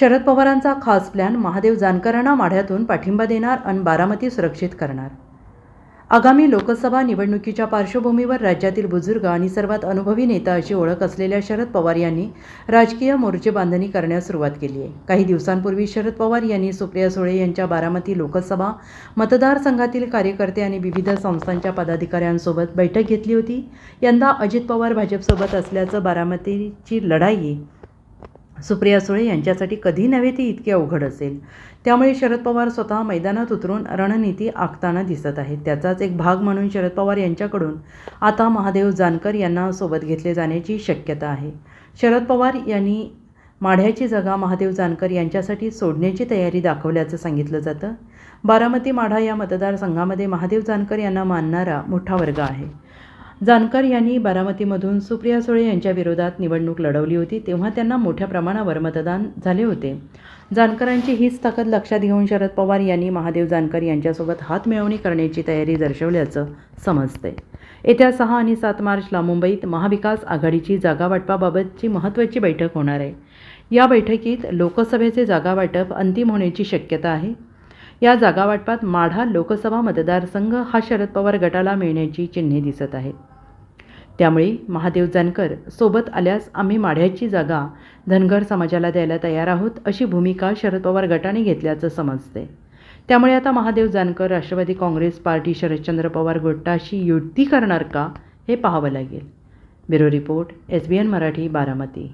शरद पवारांचा खास प्लॅन महादेव जानकरांना माढ्यातून पाठिंबा देणार आणि बारामती सुरक्षित करणार. आगामी लोकसभा निवडणुकीच्या पार्श्वभूमीवर राज्यातील बुजुर्ग आणि सर्वात अनुभवी नेता अशी ओळख असलेल्या शरद पवार यांनी राजकीय मोर्चे बांधणी करण्यास सुरुवात केली आहे. काही दिवसांपूर्वी शरद पवार यांनी सुप्रिया सुळे यांच्या बारामती लोकसभा मतदारसंघातील कार्यकर्ते आणि विविध संस्थांच्या पदाधिकाऱ्यांसोबत बैठक घेतली होती. यंदा अजित पवार भाजपसोबत असल्याचं बारामतीची लढाई सुप्रिया सुळे यांच्यासाठी कधी नव्हे ती इतकी अवघड असेल. त्यामुळे शरद पवार स्वतः मैदानात उतरून रणनीती आखताना दिसत आहेत. त्याचाच एक भाग म्हणून शरद पवार यांच्याकडून आता महादेव जानकर यांना सोबत घेतले जाण्याची शक्यता आहे. शरद पवार यांनी माढ्याची जागा महादेव जानकर यांच्यासाठी सोडण्याची तयारी दाखवल्याचं सांगितलं जातं. बारामती माढा या मतदारसंघामध्ये महादेव जानकर यांना मानणारा मोठा वर्ग आहे. जानकर यांनी बारामतीमधून सुप्रिया सुळे यांच्या विरोधात निवडणूक लढवली होती तेव्हा त्यांना मोठ्या प्रमाणावर मतदान झाले होते. जानकरांची हीच ताकद लक्षात घेऊन शरद पवार यांनी महादेव जानकर यांच्यासोबत हात मिळवणी करण्याची तयारी दर्शवल्याचं समजते येत्या सहा आणि सात मार्चला मुंबईत महाविकास आघाडीची जागावाटपाबाबतची महत्त्वाची बैठक होणार आहे. या बैठकीत लोकसभेचे जागावाटप अंतिम होण्याची शक्यता आहे. या जागावाटपात माढा लोकसभा मतदारसंघ हा शरद पवार गटाला मिळण्याची चिन्हे दिसत आहेत. त्यामुळे महादेव जानकर सोबत आल्यास आम्ही माढ्याची जागा धनगर समाजाला द्यायला तयार आहोत अशी भूमिका शरद पवार गटाने घेतल्याचं समजते. त्यामुळे आता महादेव जानकर राष्ट्रवादी काँग्रेस पार्टी शरदचंद्र पवार गटाशी युती करणार का हे पाहावं लागेल. Bureau report S B N Marathi Baramati.